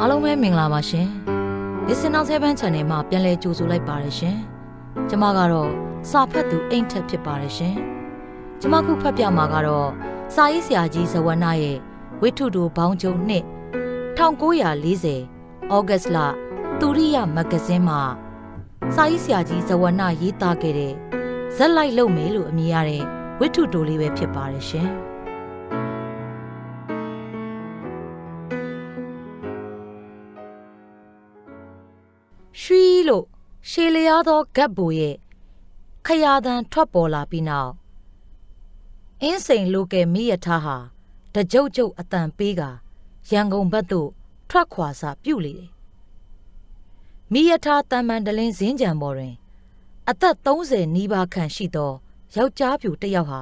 အားလုံးပဲမင်္ဂလာပါရှင်။ Listener 7 Channel မှာပြန်လည်ကြိုဆိုလိုက်ပါရရှင်။ကျွန်မကတော့စာဖတ်သူအိမ်ထက်ဖြစ်ပါရရှင်။ကျွန်မခုဖတ်ပြမှာကတော့စာရေးဆရာကြီးဇဝနာရဲ့ဝိထုတို့ဘောင်းကျုံနှစ်1940ဩဂတ်လတူရိယမဂဇင်းမှာစာရေးဆရာကြီးဇဝနာရေးသားခဲ့တဲ့ဇက်လိုက်လုပ်မယ်လို့အမည်ရတဲ့ဝိထုတို့လေးပဲဖြစ်ပါရရှင်။ ရွှီလို့ရှေလျားသောဂတ်ဘူရဲ့ခရာတန်ထွက်ပေါ်လာပြီးနောက်အင်းစိန်လိုကယ်မိရထားဟာတကြုတ်ကြုတ်အတန်ပေးကရန်ကုန်ဘက်သို့ထွက်ခွာစာပြုတ်လေတယ်။မိရထားတန်မန်တလင်းစင်းကြံပေါ်တွင် အသက်30နီးပါးခန့်ရှိသောယောက်ျားပြူတစ်ယောက်ဟာ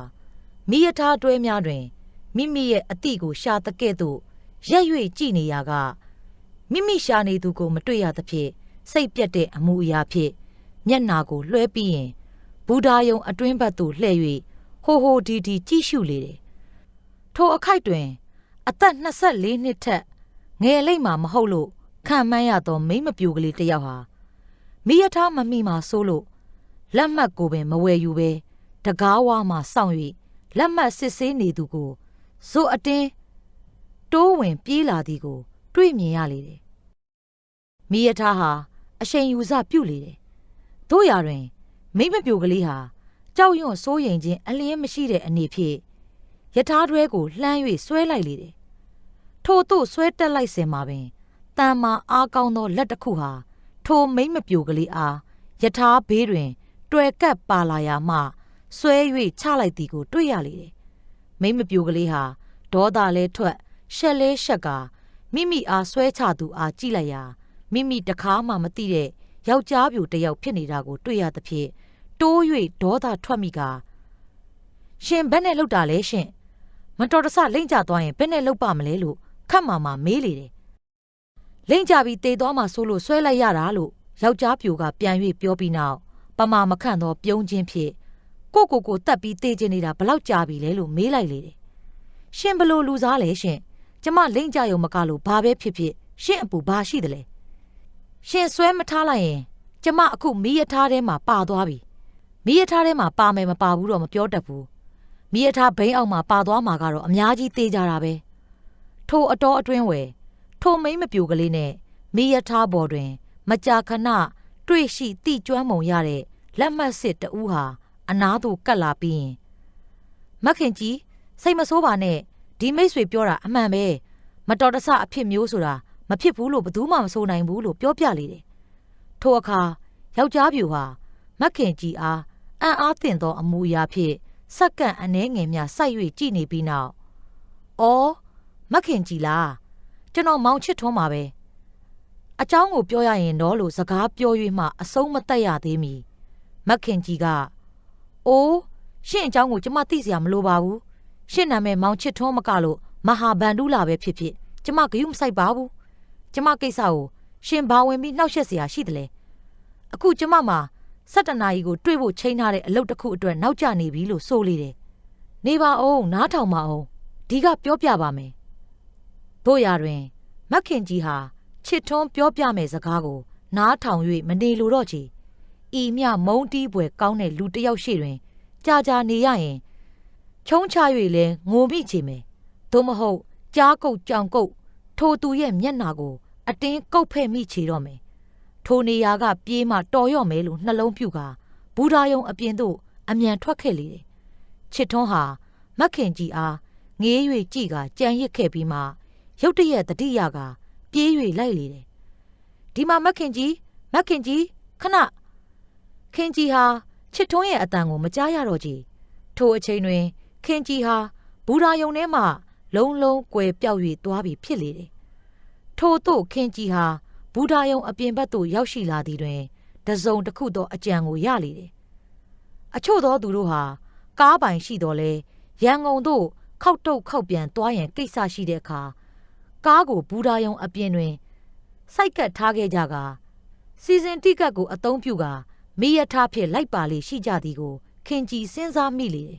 မိရထားတွဲများတွင်မိမိရဲ့အတိကိုရှာတကဲ့သို့ရက်၍ကြည်နေရာကမိမိရှာနေသူကိုမတွေ့ရသဖြင့် စိတ်ပြက်တဲ့အမှုအရာဖြင့်မျက်နာကိုလွှဲပြီးရင်ဘူဒာယုံအတွင်းဘက်သို့လှည့်၍ဟိုဟိုဒီဒီကြည့်ရှုလေတယ်။ထိုအခိုက်တွင် အသက်24နှစ်ထက်ငယ်လိမ့်မှာမဟုတ်လို့ခံမှန်းရသောမိန်းမပြူကလေးတစ်ယောက်ဟာမိရထားမမိမှာစိုးလို့လက်မှတ်ကိုပင်မဝယ်ယူပဲတကားဝါမှစောင့်၍လက်မှတ်စစ်ဆေးနေသူကိုဇို့အတင်းတိုးဝင်ပြေးလာသည်ကို တွေ့မြင်ရလေတယ်။မိရထားဟာ အရှိန်ယူစပြုတ်လေတယ်။တို့ရာတွင် မိမပြိုကလေးဟာကြောက်ရွံ့စိုးရိမ်ခြင်းအလင်းမရှိတဲ့အနေဖြင့်ယထာတွဲကိုလှမ်း၍ဆွဲလိုက်လေတယ်။ထို့သို့ဆွဲတက်လိုက်စင်မှာပင်တန်မာအားကောင်းသောလက်တစ်ခုဟာထိုမိမပြိုကလေးအားယထာဘေးတွင် တွေ့ကပ်ပါလာရာမှဆွဲ၍ချလိုက်သည်ကို တွေ့ရလေတယ်။မိမပြိုကလေးဟာဒေါသလဲထွက်ရှက်လဲရှက်ကမိမိအားဆွဲချသူအားကြည့်လိုက်ရာ မိမိတခါမှမသိတဲ့ယောက်ျားပြိုတစ်ယောက်ဖြစ်နေတာကို တွေ့ရသဖြင့်တိုး၍ဒေါသထွက်မိကရှင်ဘယ်နဲ့လောက်တာလဲရှင်မတော်တဆလိမ့်ကြသွားရင်ဘယ်နဲ့လောက်ပါမလဲလို့ခတ်မာမာမေးလေတယ်လိမ့်ကြပြီးတေသွားမှဆိုလို့ဆွဲလိုက်ရတာလို့ယောက်ျားပြိုကပြန်၍ပြောပြီးနောက်ပမာမခန့်သောပြုံးခြင်းဖြင့်ကိုကိုကိုတက်ပြီးတေးခြင်းနေတာဘလောက်ကြာပြီလဲလို့မေးလိုက်လေတယ်ရှင်ဘလို့လူစားလဲရှင်ကျမလိမ့်ကြရုံမကလို့ဘာပဲဖြစ်ဖြစ်ရှင့်အပူဘာရှိတယ်လဲ ရှင်ဆွဲမထားလိုက်ရင်ကျမအခုမီးရထားထဲမှာပါသွားပြီမီးရထားထဲမှာပါမယ်မပါဘူးတော့မပြောတတ်ဘူးမီးရထားဘိန်းအောက်မှာပါသွားမှာကတော့အများကြီးသေးကြတာပဲထိုအတော်အတွင်းဝယ်ထိုမိမ့်မပြူကလေးနဲ့မီးရထားပေါ်တွင် မကြာခဏတွေ့ရှိတိကျွမ်းမုံရတဲ့လက်မှတ်စစ်တဦးဟာအနားသို့ကတ်လာပြီးရင်မခင်ကြီးစိတ်မဆိုးပါနဲ့ဒီမိတ်ဆွေပြောတာအမှန်ပဲမတော်တဆအဖြစ်မျိုးဆိုတာ မဖြစ်ဘူးလို့ဘယ်သူမှမဆိုနိုင်ဘူးလို့ပြောပြလေတယ်။ထိုအခါယောက်ျားပြူဟာမက်ခင်ကြီးအားအံ့အားသင့်သောအမူအရာဖြင့်စက္ကန့်အနှဲငယ်များစိုက်၍ကြည်နေပြီးနောက်။အော်မက်ခင်ကြီးလားကျွန်တော်မောင်ချစ်ထွန်းပါပဲ။အเจ้าကိုပြောရရင်တော့လို့စကားပြော၍မှအဆုံးမတက်ရသေးမီ။မက်ခင်ကြီးကအိုးရှင့်အเจ้าကိုကျမသိစရာမလိုပါဘူး။ရှင့်နာမည်မောင်ချစ်ထွန်းမကလို့မဟာဗန္ဓုလာပဲဖြစ်ဖြစ်ကျမဂယုမဆိုင်ပါဘူး။ ကျမကိစ္စကိုရှင်ဘာဝင်ပြီးနှောက်ယှက်เสียရှိတယ်လေအခုကျမမှာစက်တနာကြီးကိုတွေ့ဖို့ချိန်ထားတဲ့အလုပ်တစ်ခုအတွက်နောက်ကျနေပြီလို့ဆိုလေတယ်နေပါအောင်နားထောင်ပါအောင်ဒီကပြောပြပါမယ်တို့ရတွင်မက်ခင်ကြီးဟာချစ်ထွန်းပြောပြမယ်စကားကို နားထောင်၍မနေလိုတော့ချီဤမြမုံတီးပွဲကောင်းတဲ့လူတစ်ယောက်ရှိတွင် ကြာကြာနေရရင်ချုံးချ၍လဲငိုမိချေမယ်သို့မဟုတ်ကြားကုတ်ကြောင်ကုတ် ထိုသူရဲ့မျက်နာကို အတင်းကုတ်ဖဲ့မိချေတော့မယ်ထိုနေရာကပြေးမှတော်ရော့မယ်လို့နှလုံးပြူကဘူဒါယုံအပြင်သို့အမြန်ထွက်ခဲ့လေတယ်ချစ်ထွန်းဟာမက်ခင်ကြီးအားငေး၍ကြည့်ကကြံရစ်ခဲ့ပြီးမှရုတ်တရက်တတိယကပြေး၍လိုက်လေတယ်ဒီမှာမက်ခင်ကြီးမက်ခင်ကြီးခဏခင်ကြီးဟာချစ်ထွန်းရဲ့အတန်ကိုမကြားရတော့ကြည်ထိုအချိန်တွင် ခင်ကြီးဟာဘူရာယုံထဲမှ လုံးလုံးကွယ်ပြောက်၍သွားပြီးဖြစ်လေတယ် ထို့သို့ခင်ကြီးဟာဘူဒါယုံအပြင်ဘက်သို့ရောက်ရှိလာသည်တွင်တစုံတစ်ခုသောအကြံကိုရလေတယ်အချို့သောသူတို့ဟာကားပိုင်ရှိတော်လဲရန်ကုန်သို့ခောက်တုတ်ခောက်ပြန်သွားရန်ကိစ္စရှိတဲ့အခါကားကိုဘူဒါယုံအပြင်တွင်စိုက်ကပ်ထားခဲ့ကြကာစီစဉ်တိကတ်ကိုအသုံးပြုကာမိရထားဖြင့်လိုက်ပါလေရှိကြသည်ကိုခင်ကြီးစဉ်းစားမိလေတယ်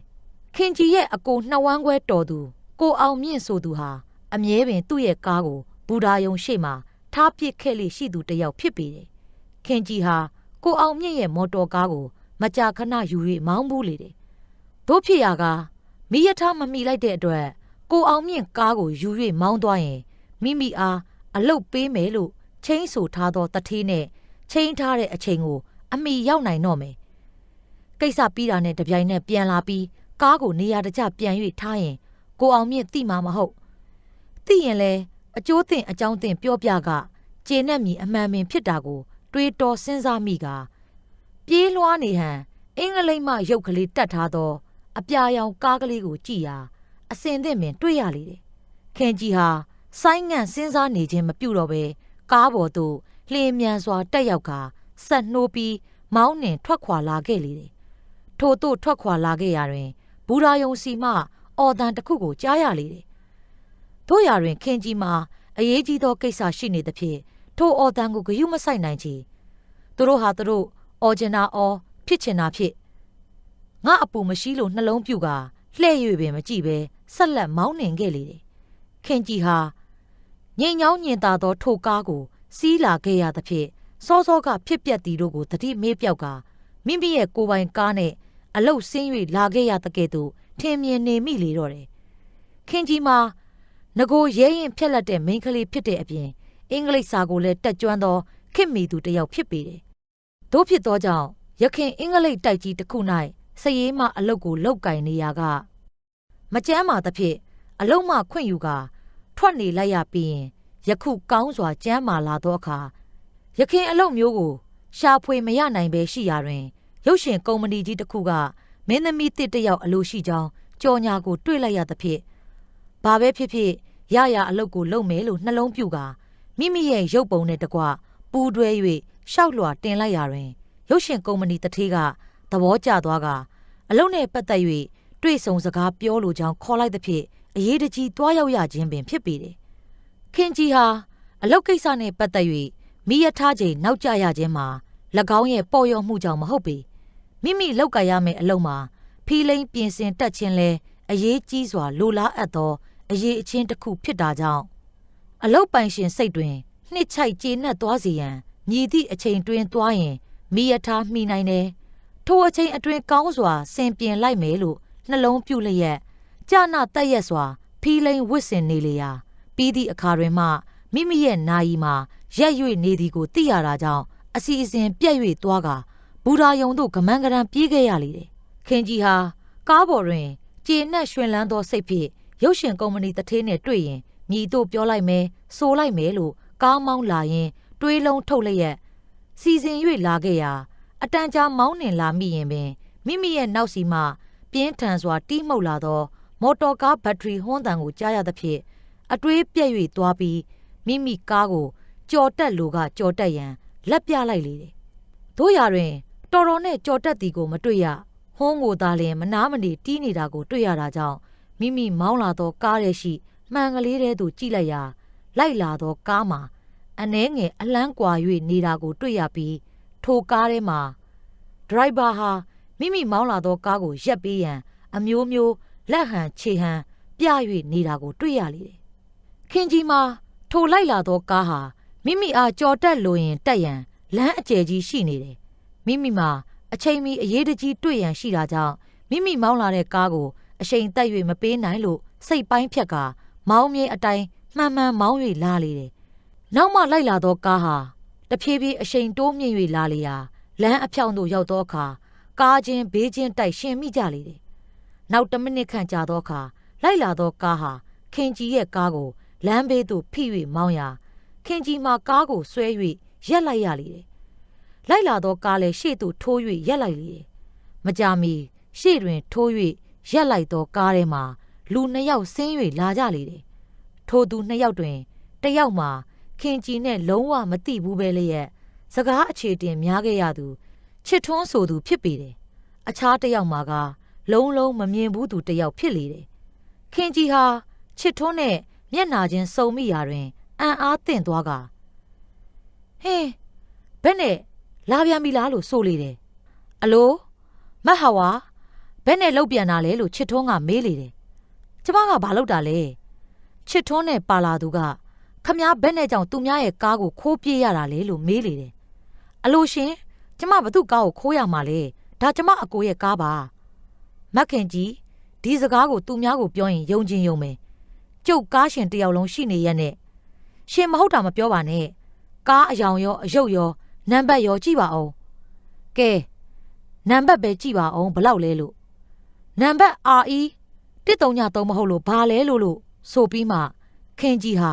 ခင်ကြီးရဲ့အကိုနှစ်ဝမ်းခွဲတော်သူကိုအောင်မြင့်ဆိုသူဟာအမြဲပင်သူ့ရဲ့ကားကို ဘူဒါယုံရှေ့မှာထထားပစ်ခဲ့လေရှိသူတစ်ယောက်ဖြစ်ပေတယ်။ခင်ကြီးဟာကိုအောင်မြင့်ရဲ့မော်တော်ကားကို မကြာခဏယူ၍မောင်းဘူးလေတယ်။တို့ဖြစ်ရာကမိရထားမမိလိုက်တဲ့အတွက်ကိုအောင်မြင့်ကားကိုယူ၍မောင်းသွားရင်မိမိအားအလုတ်ပေးမယ်လို့ချင်းဆိုထားသောတထေးနဲ့ချင်းထားတဲ့အချိန်ကို အမိရောက်နိုင်တော့မယ်။ကိစ္စပြီးတာနဲ့တပြိုင်နက်ပြန်လာပြီးကားကိုနေရာတကျပြန်၍ထားရင်ကိုအောင်မြင့်သိမှာမဟုတ်။သိရင်လဲ အကျိုးတင်အကြောင်းတင်ပြောပြကကျေနပ်မည်အမှန်ပင်ဖြစ်တာကို တွေးတောစဉ်းစားမိကပြေးလွှားနေဟန်အင်္ဂလိပ်မှရုပ်ကလေးတတ်ထားသော အပြာရောင်ကားကလေးကိုကြည့်ရာအစင်သင့်ပင်တွေ့ရလေတယ်။ခင်ကြီးဟာဆိုင်းငံ့စဉ်းစားနေခြင်းမပြုတော့ပဲကားပေါ်သို့လှေမြန်စွာတက်ရောက်ကဆက်နှိုးပြီးမောင်းနှင်ထွက်ခွာလာခဲ့လေတယ်။ထို့သို့ထွက်ခွာလာခဲ့ရာတွင်ဘူရာယုံစီမှအော်တန်တစ်ခုကိုကြားရလေတယ်။ တို့ရာတွင် ခင်ကြီးမှာအရေးကြီးသောကိစ္စရှိနေသဖြင့်ထိုအော်တန်ကိုဂယုမဆိုင်နိုင်ချေသူတို့ဟာသူတို့အော်ဂျင်နာအော်ဖြစ်ချင်တာဖြစ်ငါအပူမရှိလို့နှလုံးပြူကလှဲ့၍ပင်မကြည့်ပဲဆက်လက်မောင်းနှင်ခဲ့လေတယ်။ခင်ကြီးဟာငိမ်ညောင်းညင်သာသောထိုကားကို စီးလာခဲ့ရသဖြင့်စောစောကဖြစ်ပျက်သည်တို့ကိုတတိမေးပြောက်ကမိမိရဲ့ကိုယ်ပိုင်ကားနဲ့အလုတ်ဆင်း၍လာခဲ့ရတဲ့ကဲ့သို့ထင်မြင်နေမိလေတော့တယ်။ခင်ကြီးမှာ ငကိုရဲရင်ဖြက်လက်တဲ့မိန်းကလေးဖြစ်တဲ့အပြင်အင်္ဂလိပ်စာကိုလည်းတက်ကြွသောခင်မီသူတစ်ယောက်ဖြစ်ပေတယ်။တို့ဖြစ်သောကြောင့်ရခင်အင်္ဂလိပ်တိုက်ကြီးတစ်ခု၌စရေးမအလုတ်ကိုလောက်ကင်နေရကမကြမ်းမာသဖြင့်အလုတ်မှခွင့်ယူကာထွက်နေလိုက်ရပြီးရင်ယခုကောင်းစွာကြမ်းမာလာသောအခါရခင်အလုတ်မျိုးကို ရှာဖွေမရနိုင်ပဲရှိရာတွင်ရုပ်ရှင်ကုမ္ပဏီကြီးတစ်ခုကမင်းသမီးတစ်တစ်ယောက်အလိုရှိကြောင်းကြော်ညာကို တွေ့လိုက်ရသဖြင့်ဘာပဲဖြစ်ဖြစ် ရရအလုတ်ကိုလုံမယ်လို့နှလုံးပြူကာမိမိရဲ့ရုပ်ပုံနဲ့တကွပူးတွဲ၍ရှောက်လွှာတင်လိုက်ရာတွင်ရုပ်ရှင်ကုမ္ပဏီတထေးကသဘောကျသွားကအလုတ်နဲ့ပတ်သက်၍တွေ့ဆုံစကားပြောလိုကြောင်းခေါ်လိုက်သဖြင့်အရေးတကြီးတွားရောက်ရခြင်းပင်ဖြစ်ပေတယ်။ခင်ကြီးဟာအလုတ်ကိစ္စနဲ့ပတ်သက်၍မိရထားချိန်နောက်ကျရခြင်းမှာ၎င်းရဲ့ပေါ်ရော့မှုကြောင့်မဟုတ်ပေမိမိလောက်ကရမယ့်အလုတ်မှာဖီလိန်ပြင်ဆင်တက်ခြင်းလဲအရေးကြီးစွာလိုလားအပ်သော အရေးအချင်းတစ်ခုဖြစ်တာကြောင့်အလုတ်ပိုင်ရှင်စိတ်တွင်နှစ်ချိုက်ကျေနပ်သွားစေရန်မြည်သည့်အချိန်တွင်သွားရင်မိရထားမိနိုင်တယ်ထိုအချိန်အတွင်းကောင်းစွာဆင်ပြင်လိုက်မယ်လို့နှလုံးပြုလျက်ကြာနာတက်ရက်စွာ ဖီလိန်ဝစ်စင်နေလေရာပြီးသည့်အခါတွင်မှမိမိရဲ့နာယီမှာရက်၍နေသည်ကိုသိရတာကြောင့်အစီအစဉ်ပြက်၍သွားကဘူရာယုံတို့ကမန်းကရန်ပြေးခဲ့ရလေတယ်။ခင်ကြီးဟာကားပေါ်တွင်ကျေနပ်ရွှင်လန်းသောစိတ်ဖြင့် ရုပ်ရှင်ကုမ္ပဏီတထေးနဲ့တွေ့ရင်ညီတို့ပြောလိုက်မယ်ဆိုလိုက်မယ်လို့ကားမောင်းလာရင် တွေးလုံးထုတ်လျက်စီစဉ်၍လာခဲ့ရာအတန်ကြာမောင်းနှင်လာမိရင်ပင်မိမိရဲ့နောက်စီမှပြင်းထန်စွာတီးမှုတ်လာသော မော်တော်ကားဘက်ထရီဟွန်းတန်ကိုကြားရသဖြင့်အတွေးပြက်၍သွားပြီးမိမိကားကိုကြော်တက်လိုကကြော်တက်ရန်လက်ပြလိုက်လေတယ်။တို့ရာတွင် တော်တော်နဲ့ကြော်တက်သည်ကိုမတွေ့ရဟွန်းကိုသာလျှင်မနာမနေတီးနေတာကိုတွေ့ရတာကြောင့် မိမိမောင်းလာသောကားရဲ့ရှိမှန်ကလေးတဲသို့ကြည့်လိုက်ရာလိုက်လာသောကားမှာအနှဲငယ်အလန်းကွာ၍နေတာကိုတွေ့ရပြီးထိုကားထဲမှာဒရိုက်ဘာဟာမိမိမောင်းလာသောကားကိုရက်ပေးရန် အမျိုးမျိုးလက်ဟန်ခြေဟန်ပြ၍နေတာကိုတွေ့ရလေတယ်။ခင်ကြီးမှာထိုလိုက်လာသောကားဟာမိမိအားကြော်တက်လိုရင်တက်ရန်လမ်းအကျယ်ကြီးရှိနေတယ်။မိမိမှာအချိန်မီအရေးတကြီးတွေ့ရန်ရှိတာကြောင့်မိမိမောင်းလာတဲ့ကားကို အချိန်တက်၍မပေးနိုင်လို့စိတ်ပိုင်းဖြတ်ကာမောင်းမြဲအတိုင်းမှန်မှန်မောင်း၍လာလေတယ်။နောက်မှလိုက်လာသောကားဟာတဖြည်းဖြည်းအချိန်တိုးမြင့်၍လာလေရာလမ်းအဖြောင်းသို့ရောက်သောအခါကားချင်းဘေးချင်းတိုက်ရှင်မိကြလေတယ်။နောက်တစ်မိနစ်ခန့်ကြာသောအခါလိုက်လာသောကားဟာခင်ကြီးရဲ့ကားကိုလမ်းဘေးသို့ဖိ၍မောင်းရာခင်ကြီးမှကားကိုဆွဲ၍ရက်လိုက်ရလေတယ်။လိုက်လာသောကားလည်းရှေ့သို့ထိုး၍ရက်လိုက်လေတယ်။မကြာမီရှေ့တွင်ထိုး၍ ရက်လိုက်သောကားထဲမှာလူနှစ်ယောက်ဆင်း၍လာကြလေတယ်။ထိုသူနှစ်ယောက်တွင်တစ်ယောက်မှာခင်ကြီးနဲ့လုံးဝမသိဘူးပဲလျက်စကားအခြေတင်များခဲ့ရသူချစ်ထွန်းဆိုသူဖြစ်ပေတယ်။အခြားတစ်ယောက်မှာကလုံးလုံးမမြင်ဘူးသူတစ်ယောက်ဖြစ်လေတယ်။ခင်ကြီးဟာချစ်ထွန်းနဲ့မျက်နာချင်းစုံမိရာတွင်အံ့အားသင့်သွားကဟင်းဘယ်နဲ့လာပြန်ပြီလားလို့ဆိုလေတယ်။အလိုမတ်ဟာဝါ ဘယ်နဲ့လှုပ်ပြန်တာလဲလို့ချစ်ထွန်းကမေးလေတယ်။ကျမကဘာလုပ်တာလဲ။ချစ်ထွန်းနဲ့ပါလာသူကခမားဘက်နဲ့ကြောင့်သူများရဲ့ကားကိုခိုးပြေးရတာလေလို့မေးလေတယ်အလိုရှင်ကျမဘသူ့ကားကိုခိုးရမှာလဲဒါကျမအကိုရဲ့ကားပါမက်ခင်ကြီးဒီစကားကိုသူများကိုပြောရင်ယုံကျင်ယုံမယ်ကျုပ်ကားရှင်တယောက်လုံးရှိနေရက်နဲ့ရှင်မဟုတ်တာမပြောပါနဲ့ကားအယောင်ရောအယုတ်ရောနံပါတ်ရောကြည့်ပါအောင်ကဲနံပါတ်ပဲကြည့်ပါအောင်ဘလောက်လဲလို့ နံပါတ် RE 133မဟုတ်လို့ဘာလဲလို့လို့ဆိုပြီးမှခင်ကြီးဟာ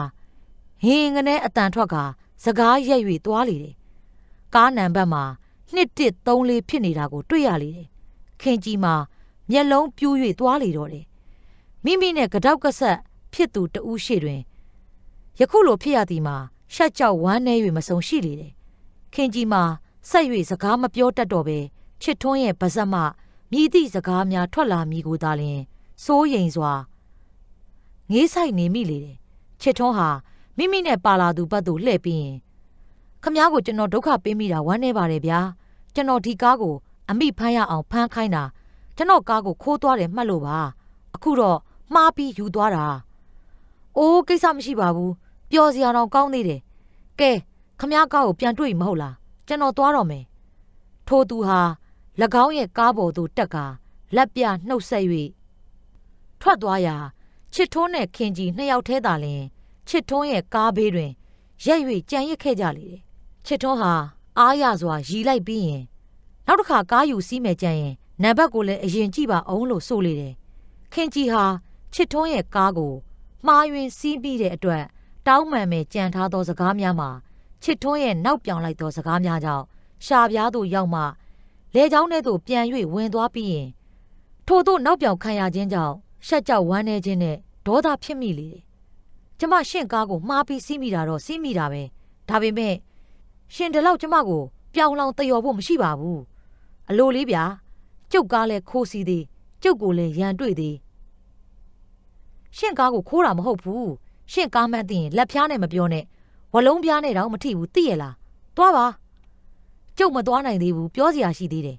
ဟင်းငနဲ့အတန်ထွက်ကစကားရက်၍သွားလေတယ်ကားနံပါတ်မှာ2134ဖြစ်နေတာကိုတွေ့ရလေတယ်ခင်ကြီးမှာမျက်လုံးပြူး၍သွားလေတော့တယ်မိမိနဲ့ကတောက်ကဆက်ဖြစ်သူတဦးရှိတွင်ယခုလိုဖြစ်ရသည်မှာရှက်ကြောက်ဝမ်းနည်း၍မဆုံရှိလေတယ်ခင်ကြီးမှာဆက်၍စကားမပြောတတ်တော့ပဲချစ်ထွန်းရဲ့ပါဇက်မှ မြည်သည့်စကားများထွက်လာမိကိုသာလျှင်စိုးရိမ်စွာငေးဆိုင်နေမိလေတယ်ချစ်ထွန်းဟာမိမိနဲ့ပါလာသူဘက်သို့လှည့်ပြီးရင်ခမ ्या ကိုကျွန်တော်ဒုက္ခပေးမိတာဝမ်းနေပါတယ်ဗျာကျွန်တော်ဒီကားကိုအမိဖမ်းရအောင်ဖမ်းခိုင်းတာကျွန်တော်ကားကိုခိုးသွားတယ်မှတ်လို့ပါအခုတော့မှားပြီးယူသွားတာအိုးကိစ္စမရှိပါဘူးပျော်စရာတော့ကောင်းသေးတယ်ကဲခမ ्या ကားကိုပြန်တွေ့မဟုတ်လားကျွန်တော်သွားတော့မယ်ထိုသူဟာ၎ င်းရဲ့ကားပေါ်သို့တက်ကာလက်ပြနှုတ်ဆက်၍ထွက်သွားရာချစ်ထွန်းနဲ့ခင်ကြီးနှစ်ယောက်တည်းသာလျှင်ချစ်ထွန်းရဲ့ကားဘေးတွင်ရက်၍ကြံရစ်ခဲ့ကြလေတယ်ချစ်ထွန်းဟာအားရစွာရီလိုက်ပြီးရင်နောက်တစ်ခါကားယူစီးမယ်ကြံရင်နံပါတ်ကိုလည်းအရင်ကြည့်ပါအောင်လို့ဆိုလေတယ်ခင်ကြီးဟာချစ်ထွန်းရဲ့ကားကိုမှားယွင်းစီးပြီးတဲ့အတွက်တောင်းမှန်မဲ့ကြံထားသောစကားများမှာချစ်ထွန်းရဲ့နောက်ပြောင်လိုက်သောစကားများကြောင့်ရှာပြားသို့ရောက်မှ လေချောင်းထဲသို့ပြန်၍ဝင်သွားပြီးရင်ထို့သို့နောက်ပြောင်ခံရခြင်းကြောင့်ရှက်ကြောက်ဝမ်းနေခြင်းနဲ့ဒေါသဖြစ်မိလေတယ်။ကျမရှင့်ကားကိုမှားပြီးစီးမိတာတော့စီးမိတာပဲ။ဒါပေမဲ့ရှင်ဒီလောက်ကျမကိုပြောင်းလောင်တယော်ဖို့မရှိပါဘူး။အလိုလေးဗျာကျုပ်ကားလဲခိုးစီးသေးကျုပ်ကိုလည်းရန်တွေ့သေး။ရှင့်ကားကိုခိုးတာမဟုတ်ဘူး။ရှင့်ကားမှန်းသိရင်လက်ဖျားနဲ့မပြောနဲ့ဝလုံးပြားနဲ့တောင်မထိဘူးသိရလား။သွားပါ။ ကျုပ်မသွားနိုင်သေးဘူးပြောစရာရှိသေးတယ်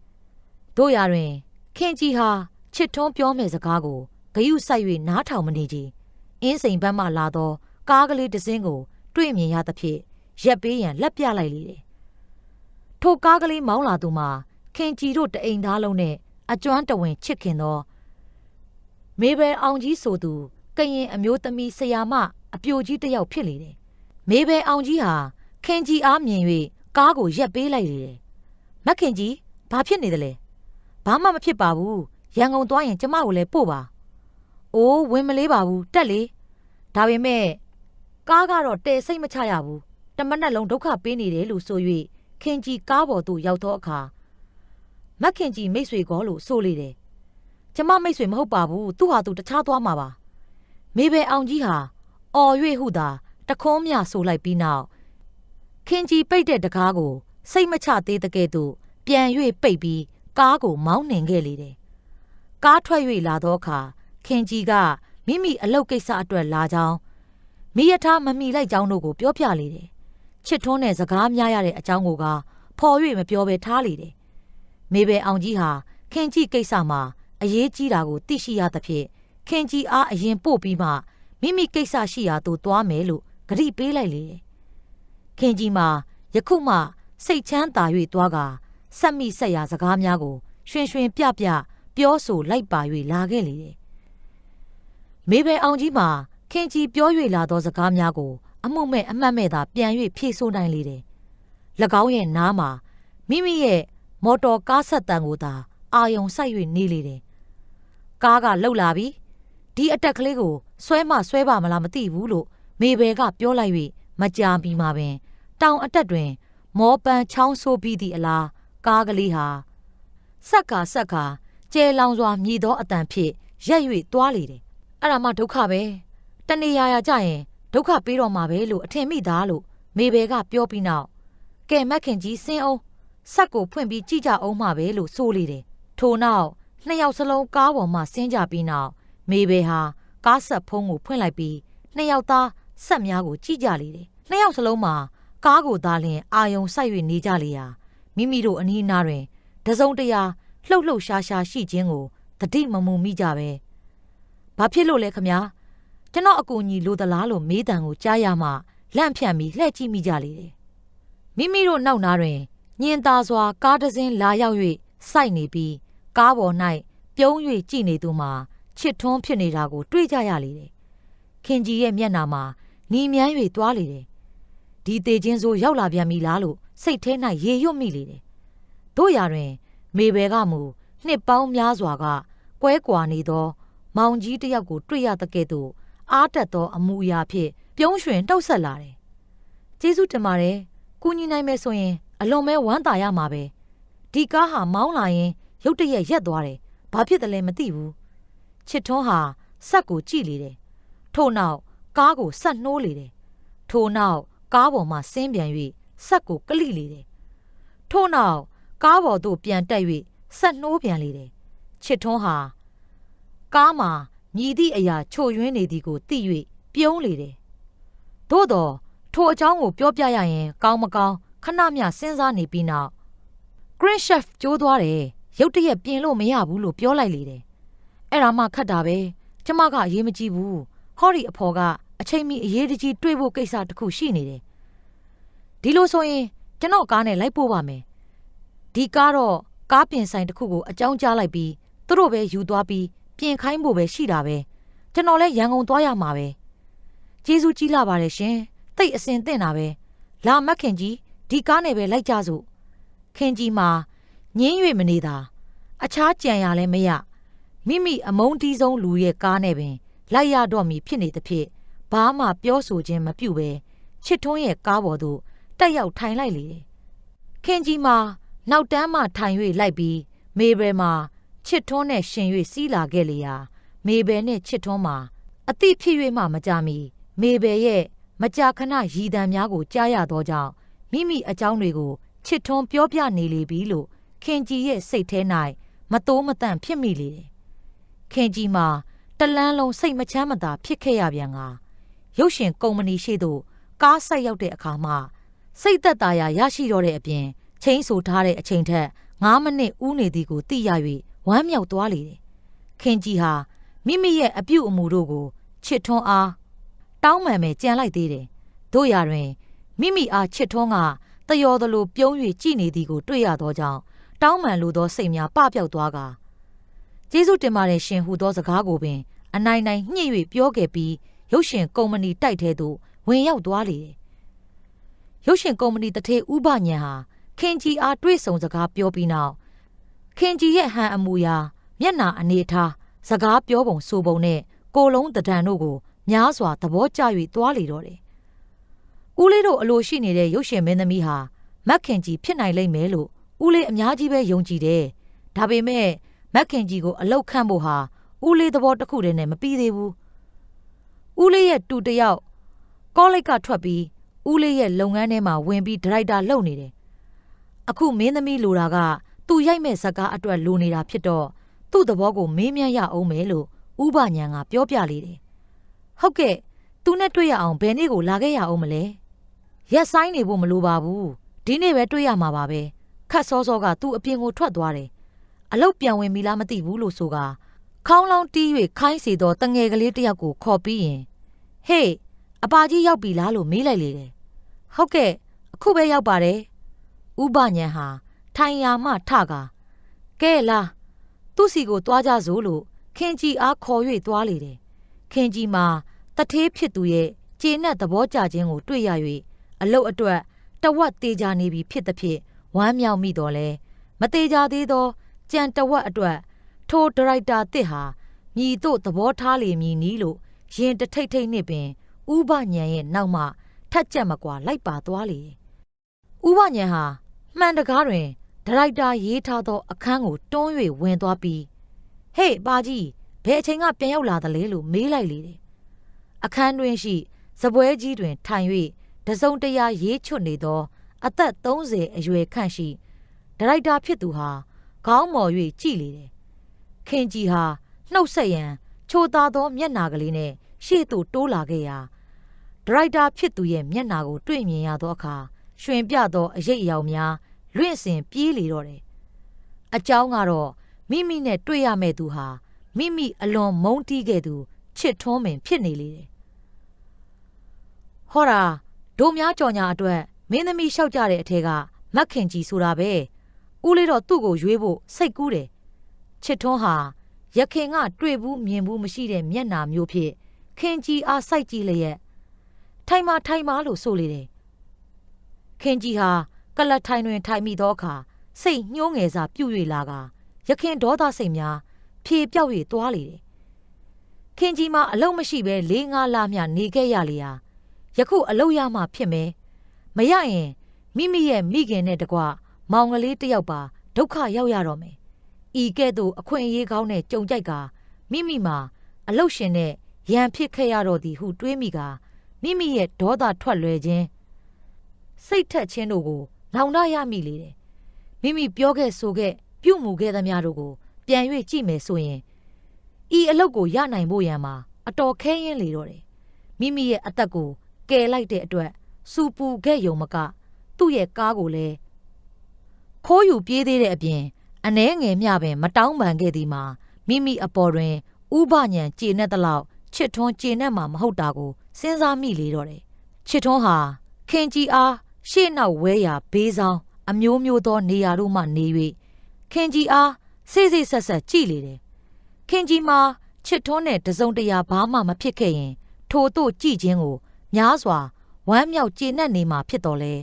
။တို့ရတွင် ခင်ကြီးဟာချစ်ထွန်းပြောမဲ့စကားကိုဂယုဆိုင်၍နားထောင်မနေကြအင်းစိန်ဘက်မှလာသောကားကလေးတစ်စင်းကို တွေ့မြင်ရသဖြင့်ရက်ပေးရန်လက်ပြလိုက်လေတယ်။ထိုကားကလေးမောင်းလာသူမှာခင်ကြည်တို့တအိမ်သားလုံးနဲ့အကျွမ်းတဝင်ချစ်ခင်သောမေဘယ်အောင်ကြီးဆိုသူကရင်အမျိုးသမီးဆရာမအပြိုကြီးတစ်ယောက်ဖြစ်လေတယ်။မေဘယ်အောင်ကြီးဟာခင်ကြည်အားမြင်၍ ကားကိုရက်ပေးလိုက်လေတယ်။မက်ခင်ကြီးဘာဖြစ်နေသလဲ။ဘာမှမဖြစ်ပါဘူး။ရန်ကုန်သွားရင်ကျမကိုလည်းပို့ပါ။အိုးဝင်မလေးပါဘူးတက်လေ။ဒါပေမဲ့ကားကတော့တဲစိတ်မချရဘူး။တမနက်လုံးဒုက္ခပေးနေတယ်လို့ဆို၍ခင်ကြီးကားပေါ်သို့ရောက်သောအခါမက်ခင်ကြီးမိတ်ဆွေကောလို့ဆိုလေတယ်။ကျမမိတ်ဆွေမဟုတ်ပါဘူး။သူ့ဟာသူတခြားသွားမှာပါ။မေဘယ်အောင်ကြီးဟာအော်၍ဟုသာတခုံးမြဆိုလိုက်ပြီးနောက် ခင်ကြီးပိတ်တဲ့တကားကို စိတ်မချသေးတဲ့ကဲ့သို့ပြန်၍ပိတ်ပြီးကားကိုမောင်းနှင်ခဲ့လေတယ်။ကားထွက်၍လာသောအခါခင်ကြီးကမိမိအလုပ်ကိစ္စအတွက်လာကြောင်းမိရထားမမိလိုက်ကြောင်းတို့ကိုပြောပြလေတယ်။ချစ်ထွန်းတဲ့စကားများရတဲ့အကြောင်းကိုကဖော်၍မပြောဘဲထားလေတယ်။မေဘယ်အောင်ကြီးဟာခင်ကြီးကိစ္စမှာအရေးကြီးတာကိုသိရှိရသဖြင့်ခင်ကြီးအားအရင်ပို့ပြီးမှမိမိကိစ္စရှိရာသို့သွားမယ်လို့ဂရိပေးလိုက်လေတယ်။ ခင်ကြီးမှာယခုမှစိတ်ချမ်းသာ၍သွားကဆက်မိဆက်ရာစကားများကိုရွှင်ရွှင်ပြပြပြောဆိုလိုက်ပါ၍လာခဲ့လေတယ်။မေဘယ်အောင်ကြီးမှာခင်ကြီးပြော၍လာသောစကားများကို အမှုမဲ့အမှတ်မဲ့သာပြန်၍ဖြေဆိုနိုင်လေတယ်။၎င်းရဲ့နားမှာမိမိရဲ့မော်တော်ကားဆက်တန်ကိုသာအာယုံစိုက်၍နေလေတယ်။ကားကလှုပ်လာပြီ။ဒီအတက်ကလေးကိုဆွဲမဆွဲပါမလားမသိဘူးလို့မေဘယ်ကပြောလိုက်၍မကြာမီမှာပင် တောင်အတက်တွင် မောပန်းချောင်းဆိုးပြီးသည့်အလားကားကလေးဟာဆက်ကဆက်ကကျဲလောင်စွာမြည်သောအတန်ဖြင့်ရက်၍သွားလေတယ်အဲ့ဒါမှဒုက္ခပဲတနေရာရာကြရင်ဒုက္ခပေးတော့မှာပဲလို့အထင်မိသားလို့မေဘယ်ကပြောပြီးနောက်ကဲမက်ခင်ကြီးစင်းအောင်ဆက်ကိုဖွင့်ပြီးကြည့်ကြအောင်မှာပဲလို့ဆိုလေတယ်ထို့နောက်နှစ်ယောက်စလုံးကားပေါ်မှာဆင်းကြပြီးနောက်မေဘယ်ဟာကားဆက်ဖုံးကိုဖွင့်လိုက်ပြီးနှစ်ယောက်သားဆက်များကိုကြည့်ကြလေတယ်နှစ်ယောက်စလုံးမှာ ကားကိုသားလင်အာယုံစိုက်၍နေကြလေရာမိမိတို့အနီးအနားတွင်တစုံတရာလှုပ်လှုပ်ရှားရှားရှိခြင်းကိုတတိမမူမိကြပဲဘာဖြစ်လို့လဲခမညာကျွန်တော်အကူအညီလိုသလားလို့မေးတံကိုကြားရမှလန့်ဖြန့်ပြီးလှည့်ကြည့်မိကြလေတယ်မိမိတို့နောက်နားတွင်ညင်သာစွာကားတစ်စင်းလာရောက်၍စိုက်နေပြီးကားပေါ်၌ပြုံး၍ကြည့်နေသူမှာချစ်ထွန်းဖြစ်နေတာကို တွေ့ကြရလေတယ်ခင်ကြီးရဲ့မျက်နှာမှာနီမြန်း၍သွားလေတယ် ဒီသေးချင်းဆိုရောက်လာပြန်ပြီလားလို့စိတ်ထဲ၌ရေရွတ်မိလေတယ်တို့ရာတွင် မေဘယ်ကမူနှစ်ပေါင်းများစွာကကွဲကွာနေသော မောင်ကြီးတစ်ယောက်ကိုတွေ့ရတဲ့ကဲ့သို့အားတက်သောအမှုအရာဖြင့်ပြုံးရွှင်တောက်ဆက်လာတယ်။ကျေးဇူးတင်ပါတယ်။ကူညီနိုင်မယ်ဆိုရင်အလွန်ပဲဝမ်းသာရမှာပဲ။ဒီကားဟာမောင်းလာရင် ရုတ်တရက်ရက်သွားတယ်။ဘာဖြစ်တယ်လဲမသိဘူး။ချစ်ထွန်းဟာဆက်ကိုကြည့်လေတယ်။ထို့နောက်ကားကိုဆက်နှိုးလေတယ်။ထို့နောက် ကားပေါ်မှာဆင်းပြန်၍ဆက်ကိုကလိလေတယ်။ထို့နောက်ကားပေါ်သို့ပြန်တက်၍ဆက်နှိုးပြန်လေတယ်။ချစ်ထွန်းဟာကားမှာမြည်သည့်အရာချို့ယွင်းနေသည်ကိုသိ၍ပြုံးလေတယ်။သို့တော့ထိုအကြောင်းကိုပြောပြရရင်ကောင်းမကောင်းခဏမျှစဉ်းစားနေပြီးနောက် Green Chef ကြိုးသွားတယ်ရုတ်တရက်ပြင်လို့မရဘူးလို့ပြောလိုက်လေတယ်။အဲ့ဒါမှခတ်တာပဲကျမကအရေးမကြီးဘူး။ဟောဒီအဖော်က အချိန်မီအရေးတကြီးတွေးဖို့ကိစ္စတစ်ခုရှိနေတယ်။ဒီလိုဆိုရင်ကျွန်တော်ကားနဲ့လိုက်ပို့ပါမယ်။ဒီကားတော့ကားပြင်ဆိုင်တစ်ခုကိုအကြောင်းကြားလိုက်ပြီးသူတို့ပဲယူသွားပြီးပြင်ခိုင်းဖို့ပဲရှိတာပဲကျွန်တော်လည်းရန်ကုန်သွားရမှာပဲကျေးဇူးကြီးလာပါတယ်ရှင်တိတ်အစင်သင့်တာပဲလာမက်ခင်ကြီးဒီကားနဲ့ပဲလိုက်ကြစို့ခင်ကြီးမှာငင်း၍မနေတာအခြားကြံရလဲမရမိမိအမုန်းတီးဆုံးလူရဲ့ကားနဲ့ပင်လိုက်ရတော့မည်ဖြစ်နေသဖြင့် ဘာမှပြောဆိုခြင်းမပြုဘဲချစ်ထွန်းရဲ့ကားပေါ်သို့တက်ရောက်ထိုင်လိုက်လေတယ်ခင်ကြီးမှာနောက်တန်းမှထိုင်၍လိုက်ပြီးမေဘယ်မှာချစ်ထွန်းနဲ့ရှင်၍စီးလာခဲ့လေရာမေဘယ်နဲ့ချစ်ထွန်းမှာအတိဖြစ်၍မှမကြမီမေဘယ်ရဲ့မကြာခဏရည်တံများကိုကြားရသောကြောင့်မိမိအကြောင်းတွေကိုချစ်ထွန်းပြောပြနေလေပြီလို့ခင်ကြီးရဲ့စိတ်ထဲ၌မတိုးမတန့်ဖြစ်မိလေတယ်။ခင်ကြီးမှာတလန်းလုံးစိတ်မချမ်းမသာဖြစ်ခဲ့ရပြန်က ရုပ်ရှင်ကုမ္ပဏီရှိသို့ကားဆက်ရောက်တဲ့အခါမှာစိတ်သက်သာရာရရှိတော့တဲ့အပြင်ချင်းဆိုထားတဲ့အချိန်ထက်9မိနစ်ဦးနေသည်ကိုသိရ၍ဝမ်းမြောက်သွားလေတယ်။ခင်ကြီးဟာမိမိရဲ့အပြုတ်အမူတို့ကိုချစ်ထွန်းအားတောင်းပန်မယ်ကြံလိုက်သေးတယ်။တို့ရာတွင်မိမိအားချစ်ထွန်းကတယောသလိုပြုံး၍ကြည်နေသည်ကိုတွေ့ရသောကြောင့်တောင်းပန်လိုသောစိတ်များပပျောက်သွားကကျေးဇူးတင်ပါတယ်ရှင်ဟူသောစကားကိုပင် အနိုင်နိုင်ညှိ၍ပြောခဲ့ပြီး ရုပ်ရှင်ကုမ္ပဏီတိုက်ထဲသို့ဝင်ရောက်သွားလေတယ်။ရုပ်ရှင်ကုမ္ပဏီတထေဥပညံဟာခင်ကြီးအားတွေ့ဆုံစကားပြောပြီးနောက်ခင်ကြီးရဲ့ဟန်အမူအရာမျက်နာအနေထားစကားပြောပုံဆိုပုံနဲ့ကိုလုံးတဒံတို့ကိုများစွာသဘောကျ၍သွားလေတော့တယ်။ဦးလေးတို့အလိုရှိနေတဲ့ရုပ်ရှင်မင်းသမီးဟာမက်ခင်ကြီးဖြစ်နိုင်လိမ့်မယ်လို့ဦးလေးအများကြီးပဲယုံကြည်တယ်။ဒါပေမဲ့မက်ခင်ကြီးကိုအလောက်ခန့်ဖို့ဟာဦးလေးသဘောတစ်ခုတည်းနဲ့မပြီးသေးဘူး။ ဦးလေးရဲ့တူတယောက်ကောလိပ်ကထွက်ပြီးဦးလေးရဲ့လုပ်ငန်းထဲမှာဝင်ပြီးဒရိုက်တာလုပ်နေတယ်။အခုမင်းသမီးလိုတာကသူရိုက်မဲ့ဇာကားအတွက်လိုနေတာဖြစ်တော့သူ့သဘောကိုမေးမြန်းရအောင်မယ်လို့ဥပညာကပြောပြလေတယ်။ဟုတ်ကဲ့သူနဲ့တွေ့ရအောင်ဘယ်နေ့ကိုလာခဲ့ရအောင်မလဲ။ရက်ဆိုင်နေဖို့မလိုပါဘူး။ဒီနေ့ပဲတွေ့ရမှာပါပဲ။ခတ်စောစောကသူ့အပြင်ကိုထွက်သွားတယ်။အလုတ်ပြန်ဝင်ပြီလားမသိဘူးလို့ဆိုကခေါင်းလောင်းတီး၍ခိုင်းစီသောတငယ်ကလေးတစ်ယောက်ကိုခေါ်ပြီးရင် ဟေးအပါကြီးရောက်ပြီလားလို့မေးလိုက်လေတယ်။ဟုတ်ကဲ့အခုပဲရောက်ပါတယ်။ဥပညာဟာထိုင်ရာမှထကာကဲလားသူ့စီကိုသွားကြစို့လို့ခင်ကြီးအားခေါ်၍သွားလေတယ်ခင်ကြီးမှာတထေးဖြစ်သူရဲ့ခြေနဲ့သဘောကျခြင်းကိုတွေ့ရ၍အလုတ်အတွက်တဝက်သေးကြနေပြီဖြစ်သဖြင့်ဝမ်းမြောက်မိတော်လဲမသေးကြသေးသောကြံတဝက်အတွက်ထိုဒရိုက်တာတစ်ဟာမြည်တို့သဘောထားလေမည်နီးလို့ ရင်တထိတ်ထိတ်နဲ့ပင် ဥပညံရဲ့နောက်မှထက်ကြက်မကွာလိုက်ပါသွားလေဥပညံဟာမှန်တကားတွင်ဒရိုက်တာရေးထားသောအခန်းကိုတွန်း၍ဝင်သွားပြီးဟေ့ပါကြီးဘယ်အချိန်ကပြန်ရောက်လာသလဲလို့မေးလိုက်လေတယ်အခန်းတွင်ရှိစပွဲကြီးတွင်ထိုင်၍တစုံတရာရေးချွတ်နေသော အသက်30အရွယ်ခန့်ရှိဒရိုက်တာဖြစ်သူဟာခေါင်းမော်၍ကြည်လေတယ်ခင်ကြီးဟာနှုတ်ဆက်ရန် ချိုသားသောမျက်နာကလေးနဲ့ရှေ့သို့တိုးလာခဲ့ရာဒရိုက်တာဖြစ်သူရဲ့မျက်နာကို တွေ့မြင်ရသောအခါရွှင်ပြသောအရေးအယောင်များလွင့်စင်ပြေးလေတော့တယ်။အကြောင်းကတော့မိမိနဲ့တွေ့ရမဲ့သူဟာမိမိအလွန်မုန်းတီးခဲ့သူချစ်ထွန်းပင်ဖြစ်နေလေတယ်ဟောတာဒိုများကြော်ညာအတွက်မင်းသမီးလျှောက်ကြတဲ့အထက်ကမက်ခင်ကြီးဆိုတာပဲဦးလေးတော့သူ့ကိုရွေးဖို့စိတ်ကူးတယ်ချစ်ထွန်းဟာ ရခင်ကတွေ့ဘူးမြင်ဘူးမရှိတဲ့မျက်နာမျိုးဖြစ်ခင်ကြီးအားစိုက်ကြည့်လျက်ထိုင်မာထိုင်မာလို့ဆိုလေတယ်ခင်ကြီးဟာကလတ်ထိုင်တွင်ထိုင်မိသောအခါစိတ်ညှိုးငယ်စာပြုတ်၍လာကရခင်ဒေါသစိတ်များဖြေပြောက်၍သွားလေတယ်ခင်ကြီးမှာအလုံးမရှိဘဲ၄၅လမျှနေခဲ့ရလေရာယခုအလုံးရမှဖြစ်မယ်မရရင်မိမိရဲ့မိခင်နဲ့တကွမောင်ကလေးတစ်ယောက်ပါဒုက္ခရောက်ရတော့မယ် ဤကဲ့သို့အခွင့်အရေးကောင်းတဲ့ကြုံကြိုက်ကမိမိမှာအလုတ်ရှင်နဲ့ရန်ဖြစ်ခဲ့ရတော့သည်ဟုတွေးမိကမိမိရဲ့ဒေါသထွက်လွယ်ခြင်းစိတ်ထက်ခြင်းတို့ကိုလောင်တရမိလေတယ်မိမိပြောခဲ့ဆိုခဲ့ပြုမှုခဲ့သမျှတို့ကို ပြန်၍ကြည့်မယ်ဆိုရင်ဤအလုတ်ကိုရနိုင်ဖို့ရန်မှာအတော်ခဲရင်လေတော့တယ်မိမိရဲ့အသက်ကိုကယ်လိုက်တဲ့အတွက်စူပူခဲ့ယုံမက သူ့ရဲ့ကားကိုလည်းခိုးယူပြေးသေးတဲ့အပြင် အနှဲငယ်မျှပင်မတောင်းပန်ခဲ့သည်မှာမိမိအပေါ်တွင် ဥပညံကျေနဲ့တလောက်ချစ်ထွန်းကျေနဲ့မှမဟုတ်တာကိုစဉ်းစားမိလေတော့တယ်ချစ်ထွန်းဟာခင်ကြီးအားရှေ့နောက်ဝဲရာဘေးဆောင်အမျိုးမျိုးသောနေရာတို့မှနေ၍ခင်ကြီးအားစိစိဆက်ဆက်ကြည့်လေတယ်ခင်ကြီးမှာချစ်ထွန်းနဲ့တစုံတရာဘာမှမဖြစ်ခဲ့ရင် ထို့သို့ကြည့်ခြင်းကိုများစွာဝမ်းမြောက်ကျေနပ်နေမှာဖြစ်တော်လဲ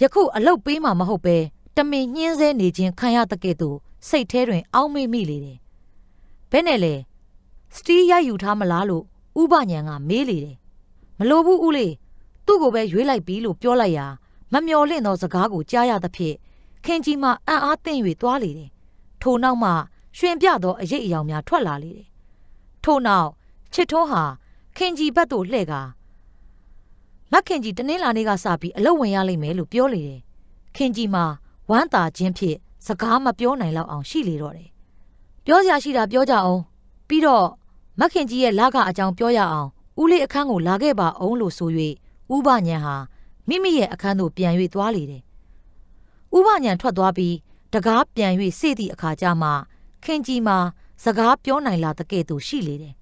ယခုအလုတ်ပေးမှာမဟုတ်ပဲတ မင်ညှင်းဆဲနေခြင်းခံရတဲ့ကဲ့သို့စိတ်ထဲတွင်အောင်းမေ့မိလေတယ်ဘယ်နဲ့လဲစတီးရိုက်ယူထားမလားလို့ဥပညာကမေးလေတယ်မလိုဘူးဦးလေးသူ့ကိုပဲရွေးလိုက်ပြီလို့ပြောလိုက်ရာမမျော်လင့်သောစကားကိုကြားရသဖြင့်ခင်ကြီးမှအံ့အားသင့်၍သွားလေတယ်ထိုနောက်မှရွှင်ပြသောအရေးအယောင်များထွက်လာလေတယ်ထိုနောက်ချစ်ထွန်းဟာခင်ကြီးဘက်သို့လှည့်ကာမက်ခင်ကြီးတနင်္လာနေ့ကစပြီးအလုပ်ဝင်ရလိမ့်မယ်လို့ပြောလေတယ်ခင်ကြီးမှာ ဝမ်းသာခြင်းဖြင့်စကားမပြောနိုင်လောက်အောင်ရှိလေတော့တယ်ပြောစရာရှိတာပြောကြအောင်ပြီးတော့မက်ခင်ကြီးရဲ့လကအကြောင်းပြောရအောင်ဦးလေးအခန်းကိုလာခဲ့ပါအောင်လို့ဆို၍ဥပညံဟာမိမိရဲ့အခန်းသို့ပြန်၍သွားလေတယ်ဥပညံထွက်သွားပြီးတကားပြန်၍စေ့သည့်အခါကျမှခင်ကြီးမှာစကားပြောနိုင်လာတဲ့ကဲ့သို့ရှိလေတယ်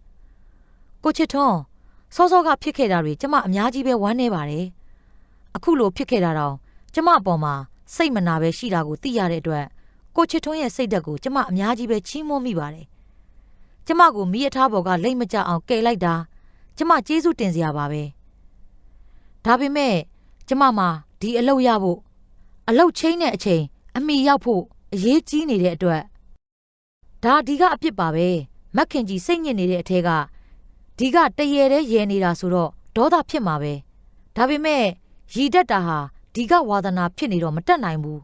ကိုချစ်ထွန်းစောစောကဖြစ်ခဲ့တာတွေကျမအများကြီးပဲဝမ်းနေပါတယ်အခုလိုဖြစ်ခဲ့တာတော့ကျမအပေါ်မှာ စိတ်မနာပဲရှိတာကိုသိရတဲ့အတွက်ကိုချစ်ထွန်းရဲ့စိတ်ဓာတ်ကိုကျမအများကြီးပဲချီးမွမ်းမိပါတယ်ကျမကိုမိရထားဘော်ကလိမ့်မကြအောင်ကယ်လိုက်တာကျမကျေးဇူးတင်စရာပါပဲဒါပေမဲ့ကျမမှာဒီအလုပ်ရဖို့အလုပ်ချင်းတဲ့အချိန်အမိရောက်ဖို့အရေးကြီးနေတဲ့အတွက်ဒါဒီကအပြစ်ပါပဲမက်ခင်ကြီးစိတ်ညစ်နေတဲ့အထက်ကဒီကတရေတဲ့ရဲနေတာဆိုတော့ဒေါသဖြစ်မှာပဲဒါပေမဲ့ရည်တက်တာဟာ ဒီကဝါသနာဖြစ်နေတော့မတက်နိုင်ဘူး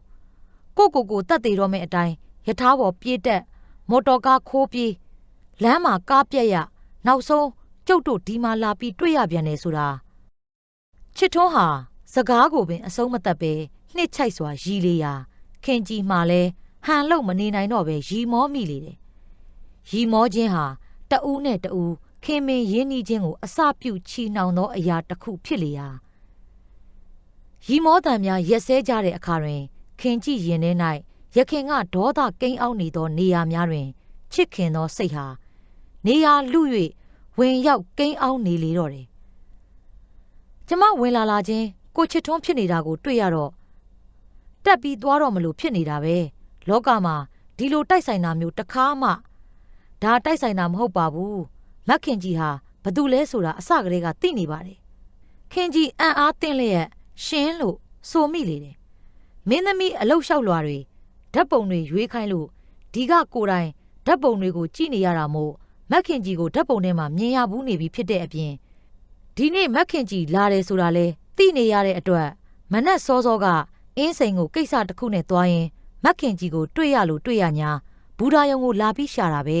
ကိုကိုကိုတက်သေးတော့မယ့်အတိုင်းယထာဘော်ပြေးတက်မော်တော်ကားခိုးပြေးလမ်းမှာကားပြက်ရနောက်ဆုံးကျုပ်တို့ဒီမှာလာပြီးတွေ့ရပြန်တယ်ဆိုတာချစ်ထွန်းဟာစကားကိုပင်အဆုံးမသက်ပဲနှစ်ချိုက်စွာရီလေရာခင်ကြီးမှလည်းဟန်လုံမနေနိုင်တော့ပဲရီမောမိလေတယ်ရီမောခြင်းဟာတအူးနဲ့တအူးခင်မင်ရင်းနှီးခြင်းကိုအစပြုချီနှောင်သောအရာတစ်ခုဖြစ်လေရာ ရီမောတံများရက်စဲကြတဲ့အခါတွင် ခင်ကြည့်ရင်ထဲ၌ရခင်ကဒေါသကိန်းအောင်နေသောနေရာများတွင် ချစ်ခင်သောစိတ်ဟာနေရာလူ၍ဝင်ရောက်ကိန်းအောင်နေလေတော့တယ်ကျမဝင်လာလာချင်းကိုချစ်ထွန်းဖြစ်နေတာကိုတွေ့ရတော့တက်ပြီးသွားတော့မလို့ဖြစ်နေတာပဲလောကမှာဒီလိုတိုက်ဆိုင်တာမျိုးတစ်ခါမှဒါတိုက်ဆိုင်တာမဟုတ်ပါဘူးမက်ခင်ကြီးဟာဘသူလဲဆိုတာအစကတည်းကသိနေပါတယ်ခင်ကြီးအံ့အားသင့်လျက် ရှင်းလို့ဆိုမိလေတယ်မင်းသမီးအလုတ်လျှောက်လွာတွေဓာတ်ပုံတွေရွေးခိုင်းလို့ဒီကကိုယ်တိုင်ဓာတ်ပုံတွေကိုကြည့်နေရတာမို့မက်ခင်ကြီးကိုဓာတ်ပုံထဲမှာမြင်ရဘူးနေပြီဖြစ်တဲ့အပြင်ဒီနေ့မက်ခင်ကြီးလာတယ်ဆိုတာလဲသိနေရတဲ့အတွက်မနက်စောစောကအင်းစိန်ကိုကိစ္စတစ်ခုနဲ့သွားရင်မက်ခင်ကြီးကိုတွေ့ရလို့တွေ့ရညာဘူဒါယုံကိုလာပြီးရှာတာပဲ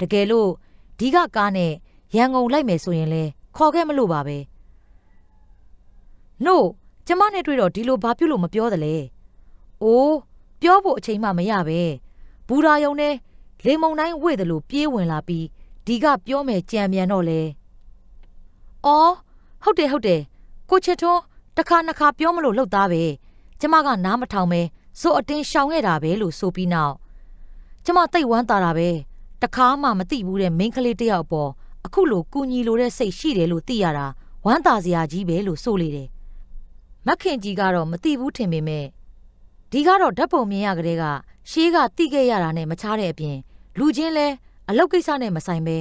တကယ်လို့ဒီကကားနဲ့ရန်ကုန်လိုက်မယ်ဆိုရင်လဲခေါ်ခဲ့မလို့ပါပဲနို့ ကျမနဲ့တွေ့တော့ဒီလိုဘာပြုလို့မပြောသလဲအိုးပြောဖို့အချိန်မှမရပဲဘူရာယုံနဲ့လေမုံတိုင်းဝေ့တယ်လို့ပြေးဝင်လာပြီးဒီကပြောမယ်ကြံမြန်တော့လေအော်ဟုတ်တယ်ဟုတ်တယ်ကိုချစ်ထွန်းတစ်ခါနှစ်ခါပြောမလို့လှုပ်သားပဲကျမကနားမထောင်ပဲစိုးအတင်းရှောင်ခဲ့တာပဲလို့ဆိုပြီးနောက်ကျမတိတ်ဝမ်းသာတာပဲတခါမှမသိဘူးတဲ့မိန်းကလေးတယောက်အပေါ်အခုလိုကူညီလိုတဲ့စိတ်ရှိတယ်လို့သိရတာဝဝမ်းသာစရာကြီးပဲလို့ဆိုလေတယ် မက်ခင်ကြီးကတော့မသိဘူးထင်ပေမဲ့ဒီကတော့ဓာတ်ပုံမြင်ရကလေးကရှေးကတိခဲ့ရတာနဲ့မချားတဲ့အပြင်လူချင်းလဲအလောက်ကိစ္စနဲ့မဆိုင်ပဲ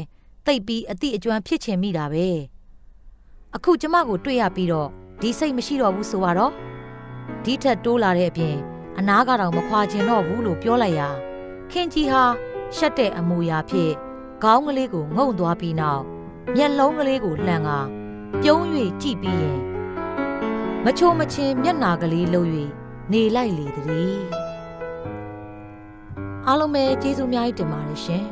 တိတ်ပြီးအတိအကျွမ်းဖြစ်ချင်မိတာပဲအခုကျမကိုတွေ့ရပြီးတော့ဒီစိတ်မရှိတော့ဘူးဆိုတော့ဒီထက်တိုးလာတဲ့အပြင်အနာကတော့မခွာချင်တော့ဘူးလို့ပြောလိုက်ရာခင်ကြီးဟာရှက်တဲ့အမူအရာဖြင့်ခေါင်းကလေးကိုငုံသွားပြီးနောက်မျက်လုံးကလေးကိုလှန်ကာပြုံး၍ကြည့်ပြီးရင် မချိုမချင်းမျက်နာကလေးလှုပ်၍နေလိုက်လေသည်အားလုံးပဲကျေးဇူးအများကြီးတင်ပါတယ်ရှင်